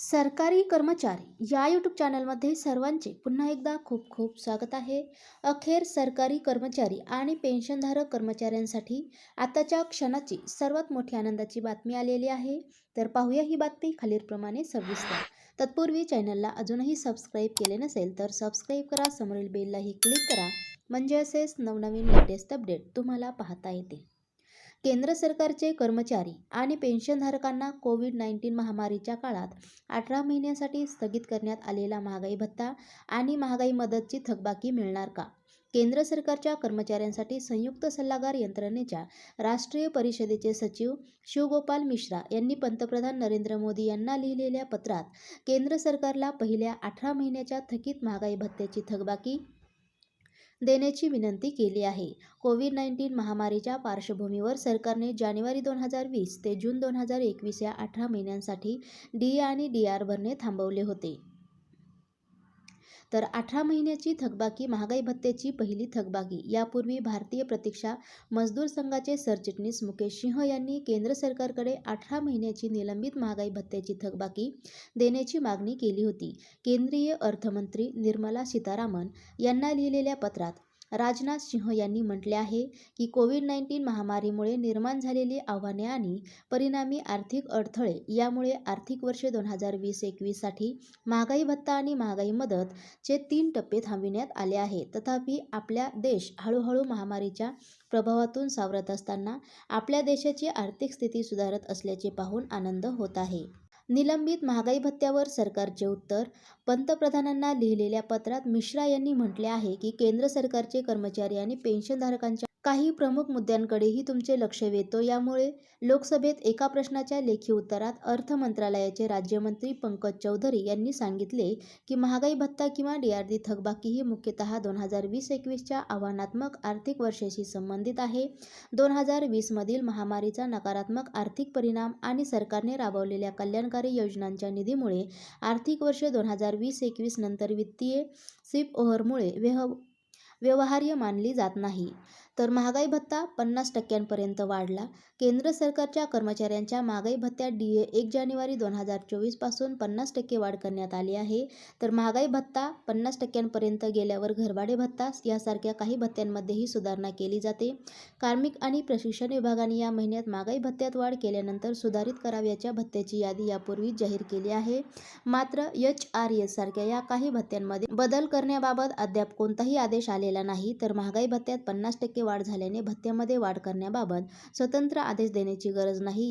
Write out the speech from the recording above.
सरकारी कर्मचारी या यूट्यूब चॅनलमध्ये सर्वांचे पुन्हा एकदा खूप खूप स्वागत आहे. अखेर सरकारी कर्मचारी आणि पेन्शनधारक कर्मचाऱ्यांसाठी आताच्या क्षणाची सर्वात मोठी आनंदाची बातमी आलेली आहे. तर पाहूया ही बातमी खालीलप्रमाणे सविस्तर. तत्पूर्वी चॅनलला अजूनही सबस्क्राईब केले नसेल तर सबस्क्राईब करा समोरील बेललाही क्लिक करा. म्हणजे असेच नवनवीन लेटेस्ट अपडेट तुम्हाला पाहता येते. केंद्र सरकारचे कर्मचारी आणि पेन्शनधारकांना कोविड नाईन्टीन महामारीच्या काळात अठरा महिन्यांसाठी स्थगित करण्यात आलेला महागाई भत्ता आणि महागाई मदतची थकबाकी मिळणार का? केंद्र सरकारच्या कर्मचाऱ्यांसाठी संयुक्त सल्लागार यंत्रणेच्या राष्ट्रीय परिषदेचे सचिव शिवगोपाल मिश्रा यांनी पंतप्रधान नरेंद्र मोदी यांना लिहिलेल्या पत्रात केंद्र सरकारला पहिल्या अठरा महिन्याच्या थकीत महागाई भत्त्याची थकबाकी देण्याची विनंती केली आहे. कोविड नाईन्टीन महामारीच्या पार्श्वभूमीवर सरकारने जानेवारी दोन हजार वीस ते जून दोन हजार एकवीस या अठरा महिन्यांसाठी डी आणि डी आर भरणे थांबवले होते. तर अठरा महिन्याची थकबाकी महागाई भत्त्याची पहिली थकबाकी. यापूर्वी भारतीय प्रतीक्षा मजदूर संघाचे सरचिटणीस मुकेश सिंह यांनी केंद्र सरकारकडे अठरा महिन्याची निलंबित महागाई भत्त्याची थकबाकी देण्याची मागणी केली होती. केंद्रीय अर्थमंत्री निर्मला सीतारामन यांना लिहिलेल्या पत्रात राजनाथ सिंह यांनी म्हटले आहे की कोविड नाईन्टीन महामारीमुळे निर्माण झालेली आव्हाने आणि परिणामी आर्थिक अडथळे यामुळे आर्थिक वर्ष दोन हजार वीस एकवीससाठी महागाई भत्ता आणि महागाई मदत चे तीन टप्पे थांबविण्यात आले आहे. तथापि आपल्या देश हळूहळू महामारीच्या प्रभावातून सावरत असताना आपल्या देशाची आर्थिक स्थिती सुधारत असल्याचे पाहून आनंद होत आहे. निलंबित महागाई भत्त्यावर सरकारचे उत्तर. पंतप्रधानांना लिहिलेल्या पत्रात मिश्रा यांनी म्हटले आहे की केंद्र सरकारचे कर्मचारी आणि पेन्शनधारकांच्या काही प्रमुख मुद्द्यांकडेही तुमचे लक्ष वेधतो. यामुळे लोकसभेत एका प्रश्नाच्या लेखी उत्तरात अर्थ मंत्रालयाचे राज्यमंत्री पंकज चौधरी यांनी सांगितले की महागाई भत्ता किंवा डीआरडी थकबाकी ही मुख्यतः दोन हजार वीस एकवीसच्या आव्हानात्मक आर्थिक वर्षाशी संबंधित आहे. दोन हजार वीसमधील महामारीचा नकारात्मक आर्थिक परिणाम आणि सरकारने राबवलेल्या कल्याणकारी योजनांच्या निधीमुळे आर्थिक वर्ष दोन हजार वीस एकवीस नंतर वित्तीय सिप ओव्हरमुळे व्यह व्यवहार्य मानली जात नाही. तर महागाई भत्ता पन्नास टक्क्यांपर्यंत वाढला. केंद्र सरकारच्या कर्मचाऱ्यांच्या महागाई भत्त्यात डी ए एक जानेवारी दोन हजार चोवीसपासून पन्नास टक्के वाढ करण्यात आली आहे. तर महागाई भत्ता पन्नास टक्क्यांपर्यंत गेल्यावर घरभाडे भत्ता यासारख्या काही भत्त्यांमध्येही सुधारणा केली जाते. कार्मिक आणि प्रशिक्षण विभागाने या महिन्यात महागाई भत्त्यात वाढ केल्यानंतर सुधारित करावयाच्या भत्त्याची यादी यापूर्वीच जाहीर केली आहे. मात्र एच आर एस सारख्या या काही भत्त्यांमध्ये बदल करण्याबाबत अद्याप कोणताही आदेश आलेला नाही. तर महागाई भत्त्यात पन्नास टक्के वाढ झाल्याने भत्त्यामध्ये वाढ करण्याबाबत स्वतंत्र आदेश देण्याची गरज नाही.